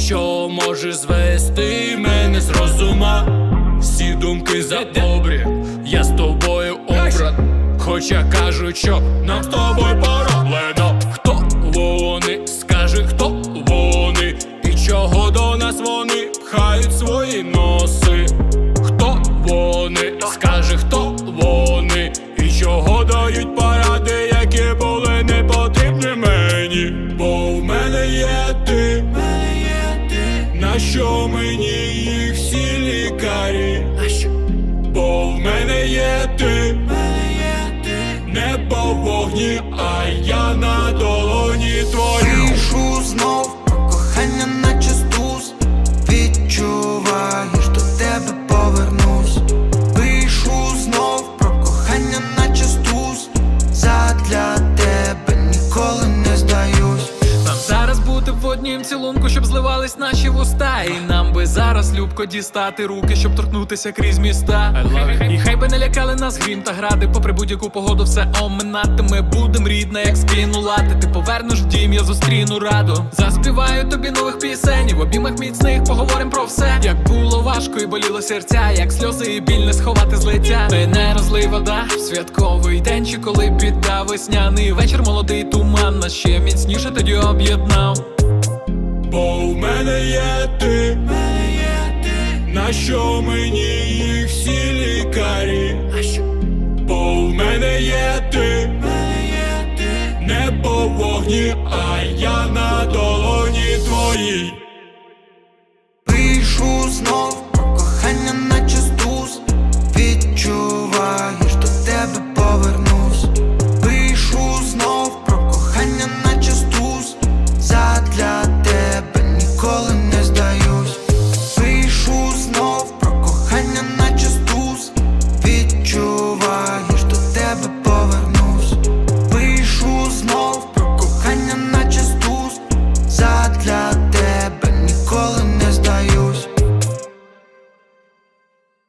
що може звести мене з розума. Всі думки за добрі, я з тобою обрат. Хоча кажуть, що нам з тобою пороблено. Хто вони? Скажи, хто вони? І чого до нас вони пхають свої носи? Хто вони? скаже, хто вони? І чого дають поради, які були не потрібні мені? Бо в мене є що мені їх всі лікарі? Бо в мене є ти, небо в вогні, а я на долоні твоїй. Пишу знов про кохання наче стус Відчуваєш, до тебе повернусь. Пишу знов про кохання наче стус Задля тебе ніколи не здаюсь. Нам зараз бути в однім цілунку, щоб наші вуста. І нам би зараз любко дістати руки, щоб торкнутися крізь міста. І хай би не лякали нас грім та гради, попри будь-яку погоду, все оминати. Ми будем рідна, як скину лати. Ти повернеш в дім, я зустріну раду. Заспіваю тобі нових пісень, в обіймах міцних поговорим про все. Як було важко і боліло серця, як сльози і біль не сховати з лиця. Ти розлий вода, в святковий день, чи коли підда весняний вечір, молодий туман, нас ще міцніше тоді об'єднав мене є ти, мене є ти, на що мені їх всі лікарі? Бо в мене є ти, мене є ти, не по вогні, а я на долоні твоїй. Пишу знов.